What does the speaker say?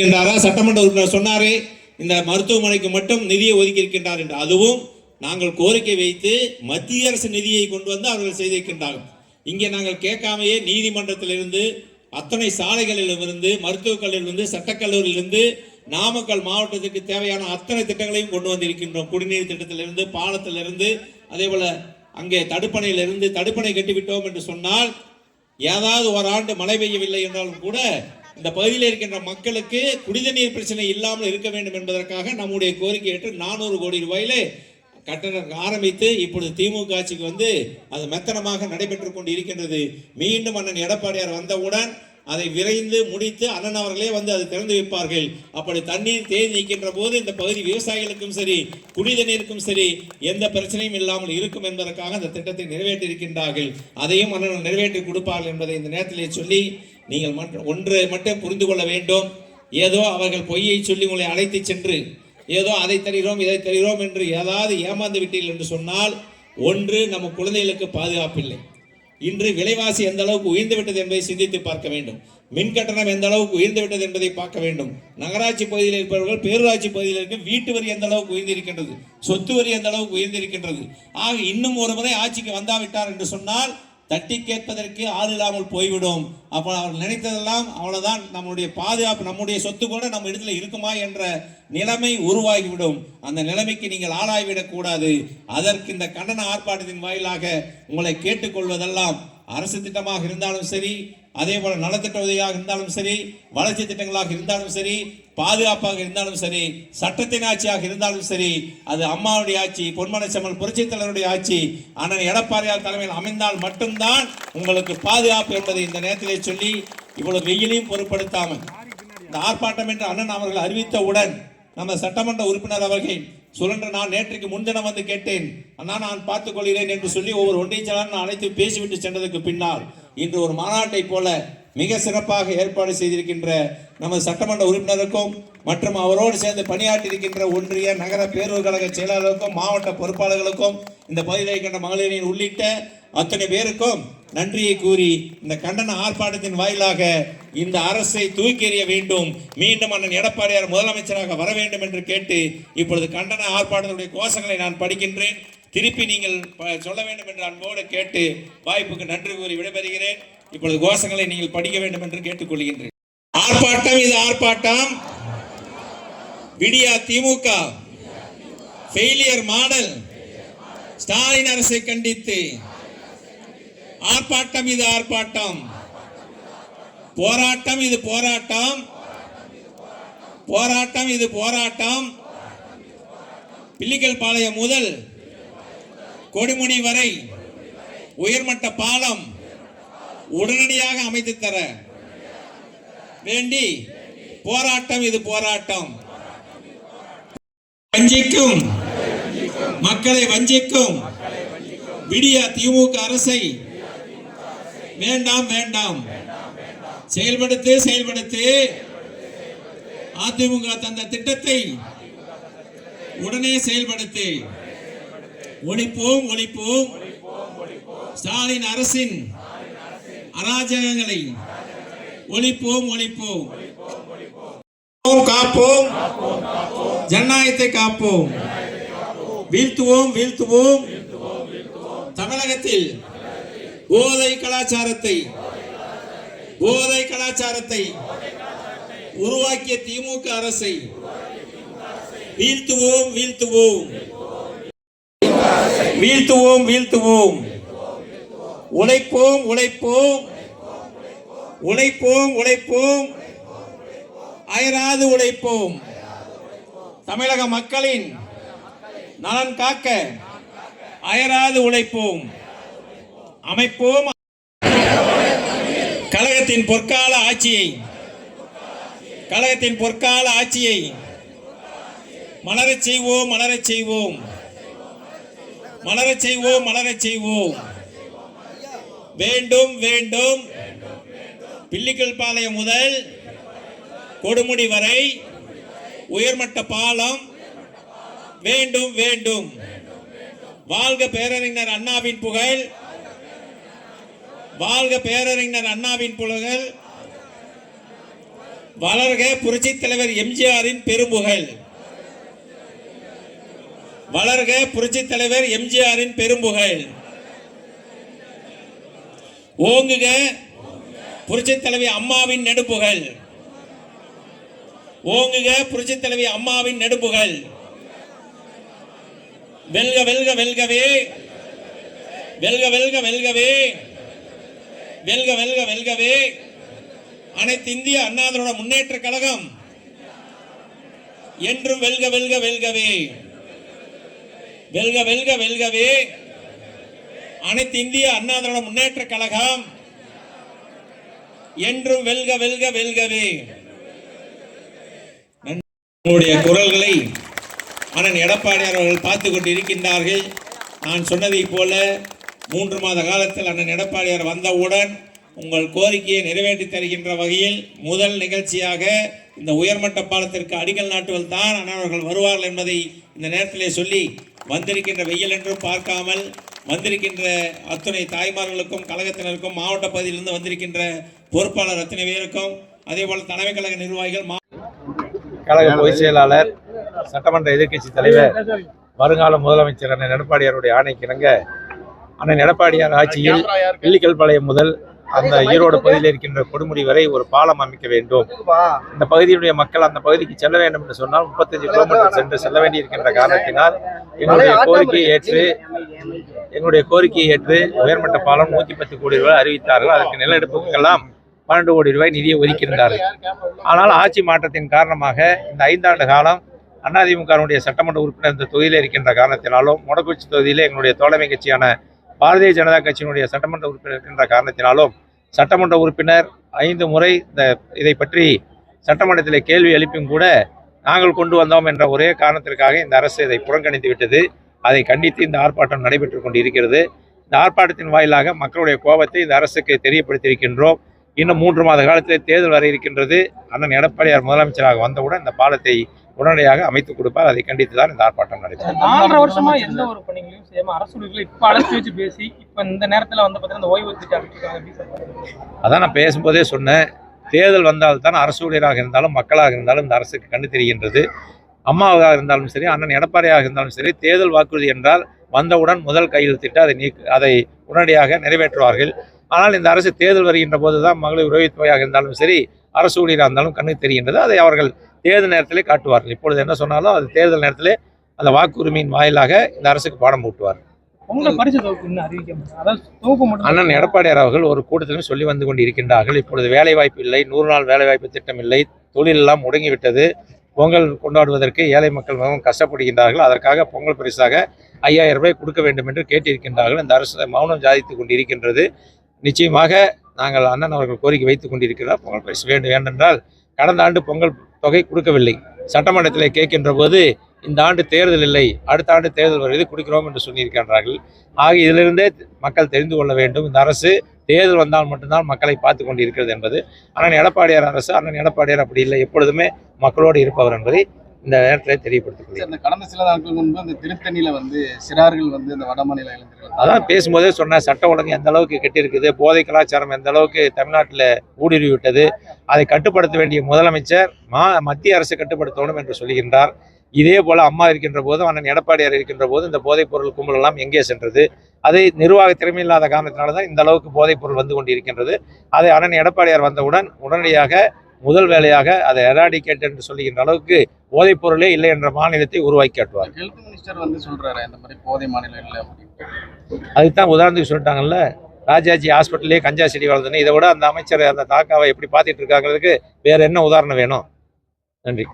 இருக்கின்றாரா சட்டமன்ற உறுப்பினர் சொன்னாரே இந்த மருத்துவமனைக்கு மட்டும் நிதியை ஒதுக்கி இருக்கின்றார் என்று. அதுவும் நாங்கள் கோரிக்கை வைத்து மத்திய அரசு நிதியை கொண்டு வந்து அவர்கள் செய்திருக்கின்றார்கள் இங்கே நாங்கள் கேட்காமையே நீதிமன்றத்திலிருந்து அத்தனை சாலைகளிலிருந்து மருத்துவக் கல்லூரியிலிருந்து சட்டக்கல்லூரியிலிருந்து நாமக்கல் மாவட்டத்திற்கு தேவையான அத்தனை திட்டங்களையும் கொண்டு வந்திருக்கின்றோம். குடிநீர் திட்டத்திலிருந்து பாலத்திலிருந்து அதே போல அங்கே தடுப்பணையிலிருந்து தடுப்பணை கட்டிவிட்டோம் என்று சொன்னால் ஏதாவது ஒரு ஆண்டு மழை பெய்யவில்லை என்றாலும் கூட இந்த பகுதியில் இருக்கின்ற மக்களுக்கு குடித நீர் பிரச்சனை இல்லாமல் இருக்க வேண்டும் என்பதற்காக நம்முடைய கோரிக்கை ஏற்று நானூறு கோடி ரூபாயில கட்டணம் ஆரம்பித்து இப்பொழுது திமுக ஆட்சிக்கு வந்து அது மெத்தனமாக நடைபெற்றுக் கொண்டு இருக்கின்றது மீண்டும் அண்ணன் எடப்பாடியார் வந்தவுடன் அதை விரைந்து முடித்து அண்ணன் அவர்களே வந்து அது திறந்து வைப்பார்கள். அப்படி தண்ணீர் தேதி நிற்கின்ற போது இந்த பகுதி விவசாயிகளுக்கும் சரி குடித நீருக்கும் சரி எந்த பிரச்சனையும் இல்லாமல் இருக்கும் என்பதற்காக அந்த திட்டத்தை நிறைவேற்றி இருக்கின்றார்கள் அதையும் அண்ணன் நிறைவேற்றி கொடுப்பார்கள் என்பதை இந்த நேரத்திலே சொல்லி நீங்கள் மட்டும் ஒன்று மட்டும் புரிந்து கொள்ள வேண்டும். ஏதோ அவர்கள் பொய்யை சொல்லி உங்களை அழைத்து சென்று ஏதோ அதை தருகிறோம் இதை தருகிறோம் என்று ஏதாவது ஏமாந்து விட்டீர்கள் என்று சொன்னால் ஒன்று நம்ம குழந்தைகளுக்கு பாதுகாப்பில்லை. இன்று விலைவாசி எந்த அளவுக்கு உயர்ந்து விட்டது என்பதை சிந்தித்து பார்க்க வேண்டும். மின் கட்டணம் எந்த அளவுக்கு உயர்ந்து விட்டது என்பதை பார்க்க வேண்டும். நகராட்சி பகுதியில் இருப்பவர்கள் பேரூராட்சி பகுதியில் இருக்க வீட்டு வரி எந்த அளவுக்கு உயர்ந்திருக்கின்றது சொத்து வரி எந்த அளவுக்கு உயர்ந்திருக்கின்றது. ஆக இன்னும் ஒரு முறை ஆட்சிக்கு வந்தாவிட்டார் என்று சொன்னால் தட்டி கேட்பதற்கு ஆள் இல்லாமல் போய்விடும். அப்போ அவர் நினைத்ததெல்லாம் அவ்வளவுதான். நம்முடைய பாதுகாப்பு நம்முடைய சொத்து கூட நம்ம இடத்துல இருக்குமா என்ற நிலைமை உருவாகிவிடும். அந்த நிலைமைக்கு நீங்கள் ஆளாகிவிடக்கூடாது அதற்கு இந்த கண்டன ஆர்ப்பாட்டத்தின் வாயிலாக உங்களை கேட்டுக்கொள்வதெல்லாம் அரசு திட்டமாக இருந்தாலும் சரி அதே போல நலத்திட்ட உதவியாக இருந்தாலும் சரி வளர்ச்சி திட்டங்களாக இருந்தாலும் சரி பாதுகாப்பாக இருந்தாலும் சரி சட்டத்தின் ஆட்சியாக இருந்தாலும் சரி அது அம்மாவுடைய ஆட்சி பொன்மனச்செம்மல் புரட்சித் தலைவருடைய ஆட்சி அண்ணன் எடப்பாடியார் தலைமையில் அமைந்தால் மட்டும்தான் உங்களுக்கு பாதுகாப்பு என்பதை இந்த நேரத்திலே சொல்லி இவ்வளவு வெயிலையும் பொருட்படுத்தாமல் இந்த ஆர்ப்பாட்டம் என்று அண்ணன் அவர்கள் அறிவித்தவுடன் நம்ம சட்டமன்ற உறுப்பினர் அவர்கள் சுழன்று நான் நேற்றுக்கு முன்தினம் வந்து கேட்டேன். அண்ணா நான் பார்த்துக் கொள்கிறேன் என்று சொல்லி ஒவ்வொரு ஒன்றிய செயலாளர் நான் அழைத்து பேசிவிட்டு சென்றதுக்கு பின்னால் இன்று ஒரு மாநாட்டை போல மிக சிறப்பாக ஏற்பாடு செய்திருக்கின்ற நமது சட்டமன்ற உறுப்பினருக்கும் மற்றும் அவரோடு சேர்ந்து பணியாற்றியிருக்கின்ற ஒன்றிய நகர பேரூர் கழக செயலாளருக்கும் மாவட்ட பொறுப்பாளர்களுக்கும் இந்த பகுதியில் இருக்கின்ற மகளிரின் உள்ளிட்ட அத்தனை பேருக்கும் நன்றியை கூறி இந்த கண்டன ஆர்ப்பாட்டத்தின் வாயிலாக இந்த அரசை தூக்கி எறிய வேண்டும் மீண்டும் அண்ணன் எடப்பாடியார் முதலமைச்சராக வர வேண்டும் என்று கேட்டு இப்பொழுது கண்டன ஆர்ப்பாட்டத்துடைய கோஷங்களை நான் படிக்கின்றேன். திருப்பி நீங்கள் சொல்ல வேண்டும் என்று அன்போடு கேட்டு வாய்ப்புக்கு நன்றி கூறி விடைபெறுகிறேன். இப்பொழுது கோஷங்களை நீங்கள் படிக்க வேண்டும் என்று கேட்டுக்கொள்கின்றேன். ஆர்ப்பாட்டம் இது ஆர்ப்பாட்டம். விடியா திமுக. Failure model. ஸ்டாலின் அரசை கண்டித்து. ஆர்ப்பாட்டம் இது ஆர்ப்பாட்டம். போராட்டம் இது போராட்டம். போராட்டம் இது போராட்டம். பில்லிக்கல் பாளையம் முதல். கொடுமுடி வரை உயர்மட்ட பாலம் உடனடியாக அமைத்து தர வேண்டி போராட்டம் இது போராட்டம். வஞ்சிக்கும். மக்களை வஞ்சிக்கும். விடிய திமுக அரசை வேண்டாம் வேண்டாம். செயல்படுத்து செயல்படுத்து. அதிமுக தந்த திட்டத்தை உடனே செயல்படுத்து. ஒழிப்போம் ஒழிப்போம். ஸ்டாலின் அரசின் அராஜகங்களை ஒழிப்போம் ஒழிப்போம். காப்போம் ஜனநாயகத்தை காப்போம். வீழ்த்துவோம் வீழ்த்துவோம். தமிழகத்தில் போதை கலாச்சாரத்தை போதை கலாச்சாரத்தை உருவாக்கிய திமுக அரசை வீழ்த்துவோம் வீழ்த்துவோம். வீழ்த்துவோம் வீழ்த்துவோம். உழைப்போம் உழைப்போம். உழைப்போம் உழைப்போம். அயராது உழைப்போம். தமிழக மக்களின் நலன் காக்க அயராது உழைப்போம். அமைப்போம். கழகத்தின் பொற்கால ஆட்சியை கழகத்தின் பொற்கால ஆட்சியை மலரச் செய்வோம் மலரச் செய்வோம். மலரச் செய்வோம் மலரச் செய்வோம். வேண்டும் வேண்டும். பில்லிக்கல் பாளையம் முதல் கொடுமுடி வரை உயர்மட்ட பாலம் வேண்டும் வேண்டும். வாழ்க பேரறிஞர் அண்ணாவின் புகழ். வாழ்க பேரறிஞர் அண்ணாவின் புகழ். வளர்க புரட்சித் தலைவர் எம்ஜிஆரின் பெரும்புகழ். வளர்க புரட்சி தலைவர் எம்ஜிஆரின் பெரும்புகழ் ஓங்குக புரட்சித் தலைவி அம்மாவின் நெடுப்புகள் ஓங்குக புரட்சி தலைவி அம்மாவின் நெடுப்புகள் வெல்க வெல்க வெல்கவே. வெல்க வெல்க வெல்கவே. வெல்க வெல்க வெல்கவே. அனைத்து இந்திய அண்ணாதிரோட முன்னேற்ற கழகம். என்றும் வெல்க வெல்க வெல்கவே. வெல்க வெல்க வெல்கவே. அனைத்து இந்திய அண்ணாதிரோட முன்னேற்ற கழகம். என்றும் வெல்க வெல்க வெல்கவே. நம்முடைய உங்களுடைய குரல்களை அண்ணன் எடப்பாடியார் அவர்கள் பார்த்து கொண்டு இருக்கின்றார்கள் நான் சொன்னதைப் போல மூன்று மாத காலத்தில் அண்ணன் எடப்பாடியார் வந்தவுடன் உங்கள் கோரிக்கையை நிறைவேற்றி தருகின்ற வகையில் முதல் நிகழ்ச்சியாக இந்த உயர்மட்ட பாலத்திற்கு அடிக்கல் நாட்டுவல் தான் அண்ணன் அவர்கள் வருவார்கள் என்பதை இந்த நேரத்திலே சொல்லி வந்திருக்கின்ற வெயில் என்றும் பார்க்காமல் வந்திருக்கின்ற அத்துணை தாய்மார்களுக்கும் கழகத்தினருக்கும் மாவட்ட பகுதியிலிருந்து வந்திருக்கின்ற பொறுப்பாளர் அத்தனை பேருக்கும் அதே போல தலைமை கழக நிர்வாகிகள் கழக பொதுச் செயலாளர் சட்டமன்ற எதிர்க்கட்சி தலைவர் வருங்கால முதலமைச்சர் அண்ணன் எடப்பாடியாருடைய ஆணைக்கிணங்க அண்ணன் எடப்பாடியார் ஆட்சியில் வெள்ளிக்கல்பாளையம் முதல் அந்த ஈரோடு பகுதியில் இருக்கின்ற கொடுமுடி வரை ஒரு பாலம் அமைக்க வேண்டும். இந்த பகுதியுடைய மக்கள் அந்த பகுதிக்கு செல்ல வேண்டும் என்று சொன்னால் முப்பத்தஞ்சு கிலோமீட்டர் சென்று செல்ல வேண்டியிருக்கின்ற காரணத்தினால் எங்களுடைய கோரிக்கையை ஏற்று எங்களுடைய கோரிக்கையை ஏற்று உயர்மட்ட பாலம் நூத்தி பத்து கோடி ரூபாய் அறிவித்தார்கள். அதற்கு நிலநடுப்புக்கெல்லாம் பன்னெண்டு கோடி ரூபாய் நிதியை ஒதுக்கியிருந்தார்கள். ஆனால் ஆட்சி மாற்றத்தின் காரணமாக இந்த ஐந்தாண்டு காலம் அதிமுகவினுடைய சட்டமன்ற உறுப்பினர் இந்த தொகுதியில் இருக்கின்ற காரணத்தினாலும் மொடக்குச்சி தொகுதியிலே எங்களுடைய தோழமை கட்சியான பாரதிய ஜனதா கட்சியினுடைய சட்டமன்ற உறுப்பினர் இருக்கின்ற காரணத்தினாலும் சட்டமன்ற உறுப்பினர் ஐந்து முறை இந்த இதை பற்றி சட்டமன்றத்தில் கேள்வி எழுப்பியும் கூட நாங்கள் கொண்டு வந்தோம் என்ற ஒரே காரணத்திற்காக இந்த அரசு இதை புறங்கணித்து விட்டது. அதை கண்டித்து இந்த ஆர்ப்பாட்டம் நடைபெற்றுக் கொண்டிருக்கிறது. இந்த ஆர்ப்பாட்டத்தின் வாயிலாக மக்களுடைய கோபத்தை இந்த அரசுக்கு தெரியப்படுத்தியிருக்கின்றோம். இன்னும் மூன்று மாத காலத்தில் தேர்தல் வர இருக்கின்றது. அண்ணன் எடப்பாடியார் முதலமைச்சராக வந்தவுடன் இந்த பாலத்தை உடனடியாக அமைத்துக் கொடுப்பார். அதை கண்டித்து தான் இந்த ஆர்ப்பாட்டம் நடைபெறும். நாலரை வருஷமா எந்த ஒரு பணிகளையும் செய்யாம அரசு ஊழியர்களை இப்ப அழைச்சி வச்சு பேசி இப்ப இந்த நேரத்துல வந்து பாத்தீங்கன்னா ஓய்வு திட்டம்? அதான் நான் பேசும்போதே சொன்னேன். தேர்தல் வந்தால் தான் அரசு ஊழியராக இருந்தாலும் மக்களாக இருந்தாலும் இந்த அரசுக்கு கண்டு தெரிகின்றது. அம்மாவாக இருந்தாலும் சரி அண்ணன் எடப்பாடியாக இருந்தாலும் சரி தேர்தல் வாக்குறுதி என்றால் வந்தவுடன் முதல் கையெழுத்திட்டு அதை நீக்க அதை உடனடியாக நிறைவேற்றுவார்கள். ஆனால் இந்த அரசு தேர்தல் வருகின்ற போது தான் மகளிர் உதவித்தொகையாக இருந்தாலும் சரி அரசு ஊழியராக இருந்தாலும் கண்ணுக்கு தெரிகின்றது. அதை அவர்கள் தேர்தல் நேரத்திலே காட்டுவார்கள். இப்பொழுது என்ன சொன்னாலும் அது தேர்தல் நேரத்திலே அந்த வாக்குரிமையின் வாயிலாக இந்த அரசுக்கு பாடம் மட்டும் அண்ணன் எடப்பாடியார் அவர்கள் ஒரு கூட்டத்திலும் சொல்லி வந்து கொண்டிருக்கின்றார்கள். இப்பொழுது வேலை வாய்ப்பு இல்லை நூறு நாள் வேலை வாய்ப்பு திட்டம் இல்லை தொழில் எல்லாம் முடங்கிவிட்டது. பொங்கல் கொண்டாடுவதற்கு ஏழை மக்கள் மிகவும் கஷ்டப்படுகின்றார்கள். அதற்காக பொங்கல் பரிசாக ஐயாயிரம் ரூபாய் கொடுக்க வேண்டும் என்று கேட்டிருக்கின்றார்கள். இந்த அரசு மௌனம் ஜாதித்துக் கொண்டிருக்கின்றது. நிச்சயமாக நாங்கள் அண்ணன் அவர்கள் கோரிக்கை வைத்துக் கொண்டிருக்கிறார் பொங்கல் பரிசு வேண்டும் ஏனென்றால் கடந்த ஆண்டு பொங்கல் தொகை கொடுக்கவில்லை. சட்டமன்றத்தில் கேட்கின்ற போது இந்த ஆண்டு தேர்தல் இல்லை அடுத்த ஆண்டு தேர்தல் வருகிறது கொடுக்கிறோம் என்று சொல்லியிருக்கின்றார்கள். ஆக இதிலிருந்தே மக்கள் தெரிந்து கொள்ள வேண்டும். இந்த அரசு தேர்தல் வந்தால் மட்டும்தான் மக்களை பார்த்து கொண்டிருக்கிறது என்பது. அண்ணன் எடப்பாடியார் அரசு அண்ணன் எடப்பாடியார் அப்படி இல்லை. எப்பொழுதுமே மக்களோடு இருப்பவர் என்பதை இந்த நேரத்தில் இந்த கடந்த சில நாட்கள் முன்பு அந்த திருத்தணியில வந்து சிறார்கள் வந்து இந்த வடமாநில இளைஞர்கள் அதான் பேசும்போதே சொன்னேன் சட்ட ஒழுங்கு எந்த அளவுக்கு கெட்டிருக்குது போதை கலாச்சாரம் எந்த அளவுக்கு தமிழ்நாட்டில் ஊடுருவி விட்டது அதை கட்டுப்படுத்த வேண்டிய முதலமைச்சர் மா மத்திய அரசு கட்டுப்படுத்தணும் என்று சொல்லுகின்றார் இதே போல அம்மா இருக்கின்ற போதும் அண்ணன் எடப்பாடியார் இருக்கின்ற போது இந்த போதைப் பொருள் கும்பல் எல்லாம் எங்கே சென்றது? அதை நிர்வாக திறமை இல்லாத காரணத்தினால தான் இந்த அளவுக்கு போதைப் பொருள் வந்து கொண்டிருக்கின்றது. அதை அண்ணன் எடப்பாடியார் வந்தவுடன் உடனடியாக முதல் வேலையாக அதை எராடிகேட் என்று சொல்லுகின்ற அளவுக்கு போதைப் பொருளே இல்லை என்ற மாநிலத்தை உருவாக்கி காட்டுவார் ஹெல்த் மினிஸ்டர் வந்து சொல்றாரு இந்த மாதிரி போதை மாநிலம் இல்லை அப்படின்னு. அதுக்கு தான் உதாரணத்துக்கு சொல்லிட்டாங்கல்ல ராஜாஜி ஹாஸ்பிட்டல்லே கஞ்சா செடி வளர்ந்துன்னு இதை விட அந்த அமைச்சர் அந்த தாக்காவை எப்படி பார்த்துட்டு இருக்காங்கிறதுக்கு வேற என்ன உதாரணம் வேணும்? நன்றி.